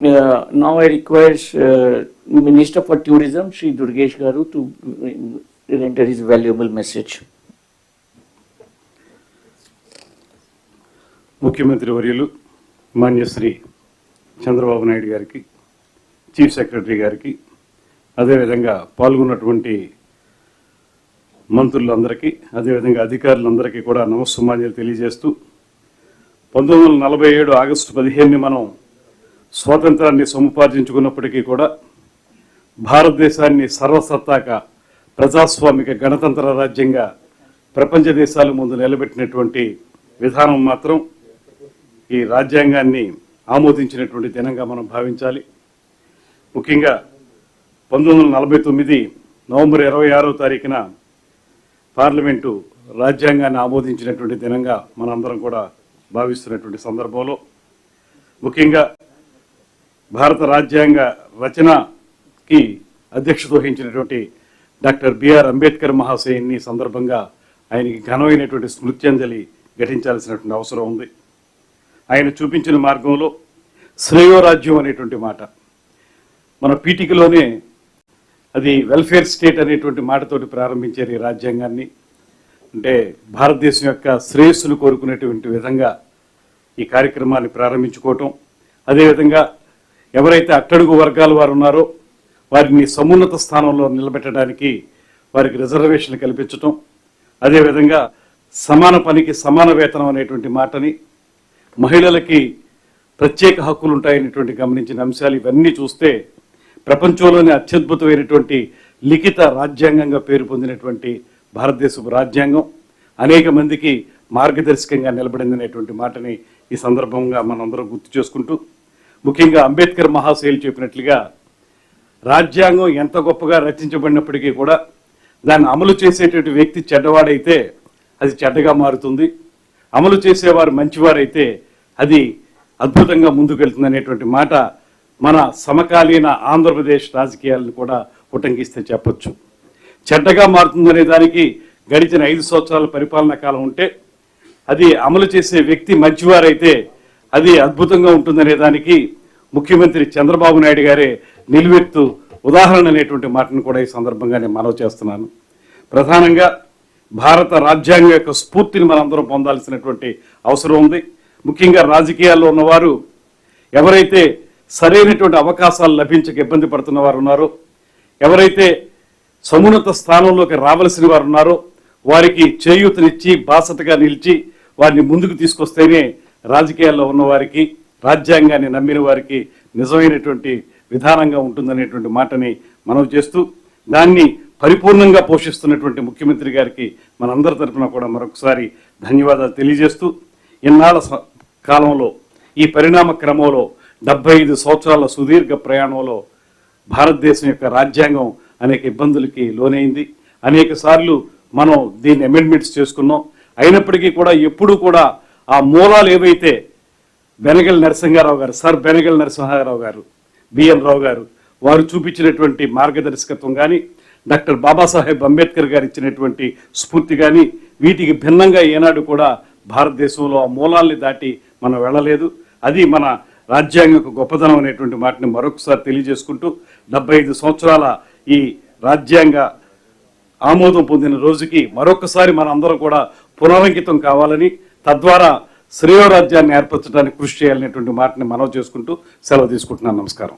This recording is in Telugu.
Uh, now I request uh, Minister for Tourism, Sri Durgesh Garu, to uh, render his valuable message. ముఖ్యమంత్రి వర్యులు మాన్యశ్రీ చంద్రబాబు నాయుడు గారికి చీఫ్ సెక్రటరీ గారికి అదేవిధంగా పాల్గొన్నటువంటి మంత్రులందరికీ అదేవిధంగా అధికారులందరికీ కూడా నమస్సుమాన్యాలు తెలియజేస్తూ పంతొమ్మిది వందల నలభై ఏడు ఆగస్టు పదిహేనుని మనం స్వాతంత్రాన్ని సముపార్జించుకున్నప్పటికీ కూడా భారతదేశాన్ని సర్వసత్తాక ప్రజాస్వామిక గణతంత్ర రాజ్యంగా ప్రపంచ దేశాల ముందు నిలబెట్టినటువంటి విధానం మాత్రం ఈ రాజ్యాంగాన్ని ఆమోదించినటువంటి దినంగా మనం భావించాలి. ముఖ్యంగా పంతొమ్మిది వందల నలభై తొమ్మిది నవంబర్ ఇరవై ఆరో తారీఖున పార్లమెంటు రాజ్యాంగాన్ని ఆమోదించినటువంటి దినంగా మనందరం కూడా భావిస్తున్నటువంటి సందర్భంలో. ముఖ్యంగా భారత రాజ్యాంగ రచనకి అధ్యక్షత వహించినటువంటి డాక్టర్ బిఆర్ అంబేద్కర్ మహాశయుని సందర్భంగా ఆయనకి ఘనమైనటువంటి స్మృత్యాంజలి ఘటించాల్సినటువంటి అవసరం ఉంది. ఆయన చూపించిన మార్గంలో శ్రేయోరాజ్యం అనేటువంటి మాట. మన పీఠికలోనే అది వెల్ఫేర్ స్టేట్ అనేటువంటి మాటతోటి ప్రారంభించారు ఈ రాజ్యాంగాన్ని. అంటే భారతదేశం యొక్క శ్రేయస్సును కోరుకునేటువంటి విధంగా ఈ కార్యక్రమాన్ని ప్రారంభించుకోవటం. అదేవిధంగా ఎవరైతే అట్టడుగు వర్గాల వారు ఉన్నారో వారిని సమున్నత స్థానంలో నిలబెట్టడానికి వారికి రిజర్వేషన్లు కల్పించటం అదేవిధంగా సమాన పనికి సమాన వేతనం అనేటువంటి మాటని మహిళలకి ప్రత్యేక హక్కులు ఉంటాయనేటువంటి గమనించిన అంశాలు ఇవన్నీ చూస్తే ప్రపంచంలోనే అత్యద్భుతమైనటువంటి లిఖిత రాజ్యాంగంగా పేరు పొందినటువంటి భారతదేశపు రాజ్యాంగం అనేక మందికి మార్గదర్శకంగా నిలబడిందనేటువంటి మాటని ఈ సందర్భంగా మనందరం గుర్తు చేసుకుంటూ ముఖ్యంగా అంబేద్కర్ మహాశయులు చెప్పినట్లుగా రాజ్యాంగం ఎంత గొప్పగా రచించబడినప్పటికీ కూడా దాన్ని అమలు చేసేటువంటి వ్యక్తి చెడ్డవాడైతే అది చెడ్డగా మారుతుంది. అమలు చేసేవారు మంచివారైతే అది అద్భుతంగా ముందుకెళ్తుంది అనేటువంటి మాట మన సమకాలీన ఆంధ్రప్రదేశ్ రాజకీయాలను కూడా ఉటంకిస్తే చెప్పొచ్చు. చెడ్డగా మారుతుందనే దానికి గడిచిన ఐదు సంవత్సరాల పరిపాలన కాలం ఉంటే అది అమలు చేసే వ్యక్తి మంచివారైతే అది అద్భుతంగా ఉంటుందనే దానికి ముఖ్యమంత్రి చంద్రబాబు నాయుడు గారే నిలువెత్తు ఉదాహరణ అనేటువంటి మాటను కూడా ఈ సందర్భంగా నేను మనవి చేస్తున్నాను. ప్రధానంగా భారత రాజ్యాంగం యొక్క స్ఫూర్తిని మనందరం పొందాల్సినటువంటి అవసరం ఉంది. ముఖ్యంగా రాజకీయాల్లో ఉన్నవారు ఎవరైతే సరైనటువంటి అవకాశాలు లభించక ఇబ్బంది పడుతున్న వారు ఉన్నారో ఎవరైతే సమున్నత స్థానంలోకి రావలసిన వారు ఉన్నారో వారికి చేయూతనిచ్చి బాసటగా నిలిచి వారిని ముందుకు తీసుకొస్తేనే రాజకీయాల్లో ఉన్నవారికి రాజ్యాంగాన్ని నమ్మిన వారికి నిజమైనటువంటి విధానంగా ఉంటుందనేటువంటి మాటని మనం చేస్తూ దాన్ని పరిపూర్ణంగా పోషిస్తున్నటువంటి ముఖ్యమంత్రి గారికి మనందరి తరఫున కూడా మరొకసారి ధన్యవాదాలు తెలియజేస్తూ ఇన్నాళ్ళ స- కాలంలో ఈ పరిణామ క్రమంలో డెబ్బై ఐదు సంవత్సరాల సుదీర్ఘ ప్రయాణంలో భారతదేశం యొక్క రాజ్యాంగం అనేక ఇబ్బందులకి లోనైంది. అనేక సార్లు మనం దీన్ని అమెండ్మెంట్స్ చేసుకున్నాం. అయినప్పటికీ కూడా ఎప్పుడూ కూడా ఆ మూలాలు ఏవైతే బెనగల్ నరసింహారావు గారు సార్ బెనగల్ నరసింహారావు గారు బిఎన్ రావు గారు వారు చూపించినటువంటి మార్గదర్శకత్వం కానీ డాక్టర్ బాబాసాహెబ్ అంబేద్కర్ గారు ఇచ్చినటువంటి స్ఫూర్తి కానీ వీటికి భిన్నంగా ఏనాడు కూడా భారతదేశంలో ఆ మూలాల్ని దాటి మనం వెళ్ళలేదు. అది మన రాజ్యాంగం యొక్క గొప్పదనం అనేటువంటి మాటని మరొకసారి తెలియజేసుకుంటూ డెబ్బై ఐదు సంవత్సరాల ఈ రాజ్యాంగ ఆమోదం పొందిన రోజుకి మరొకసారి మన అందరం కూడా పునరంకితం కావాలని తద్వారా శ్రేయోరాజ్యాన్ని ఏర్పరచడానికి కృషి చేయాలనేటువంటి మాటని మనవి చేసుకుంటూ సెలవు తీసుకుంటున్నాను. నమస్కారం.